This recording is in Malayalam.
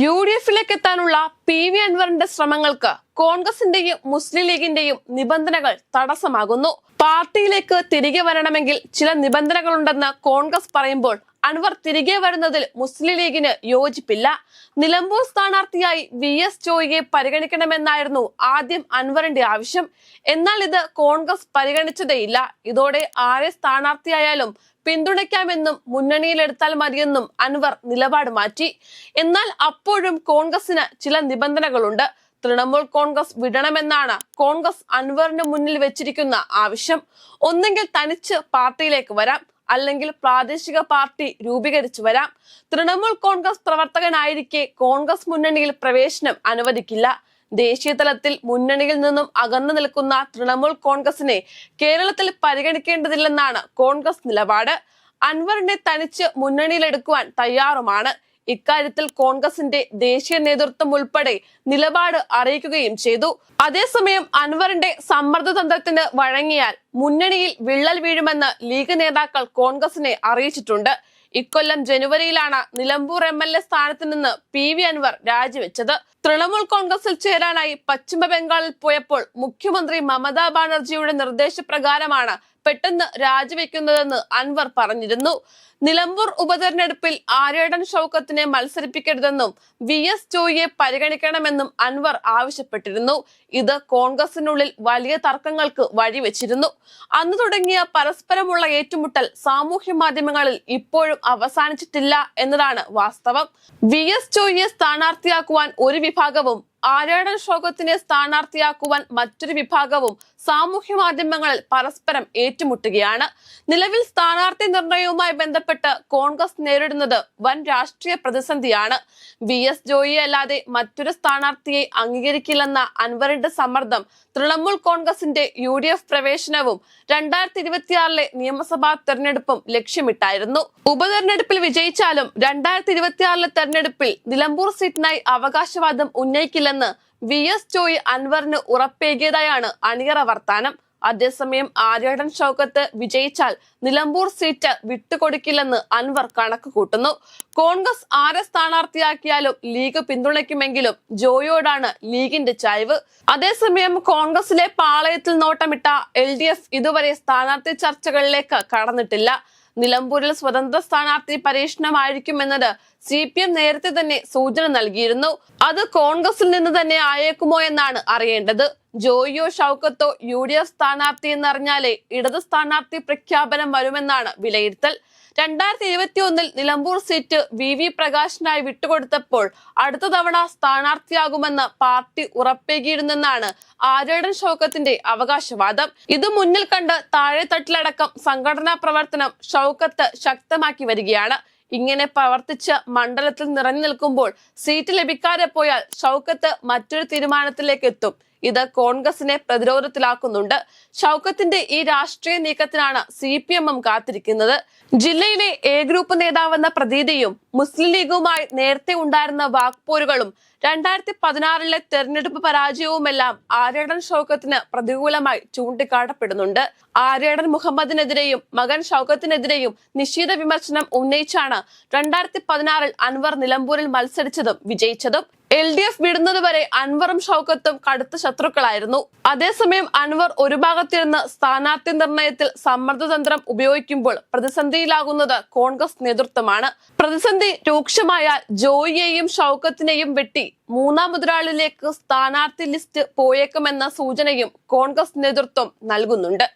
യു ഡി എഫിലേക്ക് എത്താനുള്ള പി വി അൻവറിന്റെ ശ്രമങ്ങൾക്ക് കോൺഗ്രസിന്റെയും മുസ്ലിം ലീഗിന്റെയും നിബന്ധനകൾ തടസ്സമാകുന്നു. പാർട്ടിയിലേക്ക് തിരികെ വരണമെങ്കിൽ ചില നിബന്ധനകളുണ്ടെന്ന് കോൺഗ്രസ് പറയുമ്പോൾ അൻവർ തിരികെ വരുന്നതിൽ മുസ്ലിം ലീഗിന് യോജിപ്പില്ല. നിലമ്പൂർ സ്ഥാനാർത്ഥിയായി വി എസ് ജോയിയെ പരിഗണിക്കണമെന്നായിരുന്നു ആദ്യം അൻവറിന്റെ ആവശ്യം. എന്നാൽ ഇത് കോൺഗ്രസ് പരിഗണിച്ചതേയില്ല. ഇതോടെ ആരെ സ്ഥാനാർത്ഥിയായാലും പിന്തുണയ്ക്കാമെന്നും മുന്നണിയിലെടുത്താൽ മതിയെന്നും അൻവർ നിലപാട് മാറ്റി. എന്നാൽ അപ്പോഴും കോൺഗ്രസിന് ചില നിബന്ധനകളുണ്ട്. തൃണമൂൽ കോൺഗ്രസ് വിടണമെന്നാണ് കോൺഗ്രസ് അൻവറിന് മുന്നിൽ വെച്ചിരിക്കുന്ന ആവശ്യം. ഒന്നെങ്കിൽ തനിച്ച് പാർട്ടിയിലേക്ക് വരാം. അല്ലെങ്കിൽ പ്രാദേശിക പാർട്ടി രൂപീകരിച്ചു വരാം. തൃണമൂൽ കോൺഗ്രസ് പ്രവർത്തകനായിരിക്കെ കോൺഗ്രസ് മുന്നണിയിൽ പ്രവേശനം അനുവദിക്കില്ല. ദേശീയ തലത്തിൽ മുന്നണിയിൽ നിന്നും അകന്നു നിൽക്കുന്ന തൃണമൂൽ കോൺഗ്രസിനെ കേരളത്തിൽ പരിഗണിക്കേണ്ടതില്ലെന്നാണ് കോൺഗ്രസ് നിലപാട്. അൻവറിനെ തനിച്ച് മുന്നണിയിലെടുക്കുവാൻ തയ്യാറുമാണ്. ഇക്കാര്യത്തിൽ കോൺഗ്രസിന്റെ ദേശീയ നേതൃത്വം ഉൾപ്പെടെ നിലപാട് അറിയിക്കുകയും ചെയ്തു. അതേസമയം അൻവറിന്റെ സമ്മർദ്ദതന്ത്രത്തിന് വഴങ്ങിയാൽ മുന്നണിയിൽ വിള്ളൽ വീഴുമെന്ന് ലീഗ് നേതാക്കൾ കോൺഗ്രസിനെ അറിയിച്ചിട്ടുണ്ട്. ഇക്കൊല്ലം ജനുവരിയിലാണ് നിലമ്പൂർ എം എൽ എ സ്ഥാനത്ത് നിന്ന് പി വി അൻവർ രാജിവെച്ചത്. തൃണമൂൽ കോൺഗ്രസിൽ ചേരാനായി പശ്ചിമ ബംഗാളിൽ പോയപ്പോൾ മുഖ്യമന്ത്രി മമതാ ബാനർജിയുടെ നിർദ്ദേശപ്രകാരമാണ് പെട്ടെന്ന് രാജിവെക്കുന്നതെന്ന് അൻവർ പറഞ്ഞിരുന്നു. നിലമ്പൂർ ഉപതെരഞ്ഞെടുപ്പിൽ ആര്യാടൻ ഷൗക്കത്തിനെ മത്സരിപ്പിക്കരുതെന്നും വി എസ് ജോയിയെ പരിഗണിക്കണമെന്നും അൻവർ ആവശ്യപ്പെട്ടിരുന്നു. ഇത് കോൺഗ്രസിനുള്ളിൽ വലിയ തർക്കങ്ങൾക്ക് വഴിവെച്ചിരുന്നു. അന്ന് തുടങ്ങിയ പരസ്പരമുള്ള ഏറ്റുമുട്ടൽ സാമൂഹ്യ മാധ്യമങ്ങളിൽ ഇപ്പോഴും അവസാനിച്ചിട്ടില്ല എന്നതാണ് വാസ്തവം. വി എസ് ജോയിയെ സ്ഥാനാർത്ഥിയാക്കുവാൻ ഒരു വിഭാഗവും ആര്യാടൻ ഷോകത്തിനെ സ്ഥാനാർത്ഥിയാക്കുവാൻ മറ്റൊരു വിഭാഗവും സാമൂഹ്യ മാധ്യമങ്ങളിൽ പരസ്പരം ഏറ്റുമുട്ടുകയാണ്. നിലവിൽ സ്ഥാനാർത്ഥി നിർണയവുമായി ബന്ധപ്പെട്ട് കോൺഗ്രസ് നേരിടുന്നത് വൻ രാഷ്ട്രീയ പ്രതിസന്ധിയാണ്. വി എസ് ജോയിയെ അല്ലാതെ മറ്റൊരു സ്ഥാനാർത്ഥിയെ അംഗീകരിക്കില്ലെന്ന അൻവറിന്റെ സമ്മർദ്ദം തൃണമൂൽ കോൺഗ്രസിന്റെ യു ഡി എഫ് പ്രവേശനവും രണ്ടായിരത്തി ഇരുപത്തിയാറിലെ നിയമസഭാ തെരഞ്ഞെടുപ്പും ലക്ഷ്യമിട്ടായിരുന്നു. ഉപതെരഞ്ഞെടുപ്പിൽ വിജയിച്ചാലും രണ്ടായിരത്തി ഇരുപത്തിയാറിലെ തെരഞ്ഞെടുപ്പിൽ നിലമ്പൂർ സീറ്റിനായി അവകാശവാദം ഉന്നയിക്കില്ലെന്ന് വി എസ് ജോയി അൻവറിന് ഉറപ്പേകിയതായാണ് അണിയറ വർത്താനം. അതേസമയം ആര്യാടൻ ഷൗക്കത്ത് വിജയിച്ചാൽ നിലമ്പൂർ സീറ്റ് വിട്ടുകൊടുക്കില്ലെന്ന് അൻവർ കണക്ക് കൂട്ടുന്നു. കോൺഗ്രസ് ആരെ സ്ഥാനാർത്ഥിയാക്കിയാലും ലീഗ് പിന്തുണയ്ക്കുമെങ്കിലും ജോയോടാണ് ലീഗിന്റെ ചായ്വ്. അതേസമയം കോൺഗ്രസിലെ പാളയത്തിൽ നോട്ടമിട്ട എൽ ഇതുവരെ സ്ഥാനാർത്ഥി ചർച്ചകളിലേക്ക് കടന്നിട്ടില്ല. നിലമ്പൂരിൽ സ്വതന്ത്ര സ്ഥാനാർത്ഥി പരീക്ഷണമായിരിക്കുമെന്നത് സി പി എം നേരത്തെ തന്നെ സൂചന നൽകിയിരുന്നു. അത് കോൺഗ്രസിൽ നിന്ന് തന്നെ ആയേക്കുമോ എന്നാണ് അറിയേണ്ടത്. ജോയിയോ ഷൗക്കത്തോ യു ഡി എഫ് സ്ഥാനാർത്ഥി എന്നറിഞ്ഞാലേ ഇടത് സ്ഥാനാർത്ഥി പ്രഖ്യാപനം വരുമെന്നാണ് വിലയിരുത്തൽ. രണ്ടായിരത്തി ഇരുപത്തി ഒന്നിൽ നിലമ്പൂർ സീറ്റ് വി വി പ്രകാശിനായി വിട്ടുകൊടുത്തപ്പോൾ അടുത്ത തവണ സ്ഥാനാർത്ഥിയാകുമെന്ന് പാർട്ടി ഉറപ്പേകിയിരുന്നെന്നാണ് ആര്യടൻ ഷൗക്കത്തിന്റെ അവകാശവാദം. ഇത് മുന്നിൽ കണ്ട് താഴെത്തട്ടിലടക്കം സംഘടനാ പ്രവർത്തനം ഷൗക്കത്ത് ശക്തമാക്കി വരികയാണ്. ഇങ്ങനെ പ്രവർത്തിച്ച് മണ്ഡലത്തിൽ നിറഞ്ഞു നിൽക്കുമ്പോൾ സീറ്റ് ലഭിക്കാതെ പോയാൽ ഷൗക്കത്ത് മറ്റൊരു തീരുമാനത്തിലേക്ക് എത്തും. ഇത് കോൺഗ്രസിനെ പ്രതിരോധത്തിലാക്കുന്നുണ്ട്. ഷൗക്കത്തിന്റെ ഈ രാഷ്ട്രീയ നീക്കത്തിനാണ് സി പി എമ്മും കാത്തിരിക്കുന്നത്. ജില്ലയിലെ എ ഗ്രൂപ്പ് നേതാവെന്ന പ്രതീതിയും മുസ്ലിം ലീഗുമായി നേരത്തെ ഉണ്ടായിരുന്ന വാക്പോരുകളും രണ്ടായിരത്തി പതിനാറിലെ തെരഞ്ഞെടുപ്പ് പരാജയവുമെല്ലാം ആര്യാടൻ ഷൗക്കത്തിന് പ്രതികൂലമായി ചൂണ്ടിക്കാട്ടപ്പെടുന്നുണ്ട്. ആര്യാടൻ മുഹമ്മദിനെതിരെയും മകൻ ഷൗക്കത്തിനെതിരെയും നിശ്ചിത വിമർശനം ഉന്നയിച്ചാണ് രണ്ടായിരത്തി പതിനാറിൽ അൻവർ നിലമ്പൂരിൽ മത്സരിച്ചതും വിജയിച്ചതും. എൽ ഡി എഫ് വിടുന്നത് വരെ അൻവറും ഷൗക്കത്തും കടുത്ത ശത്രുക്കളായിരുന്നു. അതേസമയം അൻവർ ഒരു ഭാഗത്തിരുന്ന് സ്ഥാനാർത്ഥി നിർണയത്തിൽ സമ്മർദ്ദതന്ത്രം ഉപയോഗിക്കുമ്പോൾ പ്രതിസന്ധിയിലാകുന്നത് കോൺഗ്രസ് നേതൃത്വമാണ്. പ്രതിസന്ധി രൂക്ഷമായ ജോയിയെയും ഷൗക്കത്തിനെയും വെട്ടി മൂന്നാം മുതലാളിലേക്ക് സ്ഥാനാർത്ഥി ലിസ്റ്റ് പോയേക്കുമെന്ന സൂചനയും കോൺഗ്രസ് നേതൃത്വം നൽകുന്നുണ്ട്.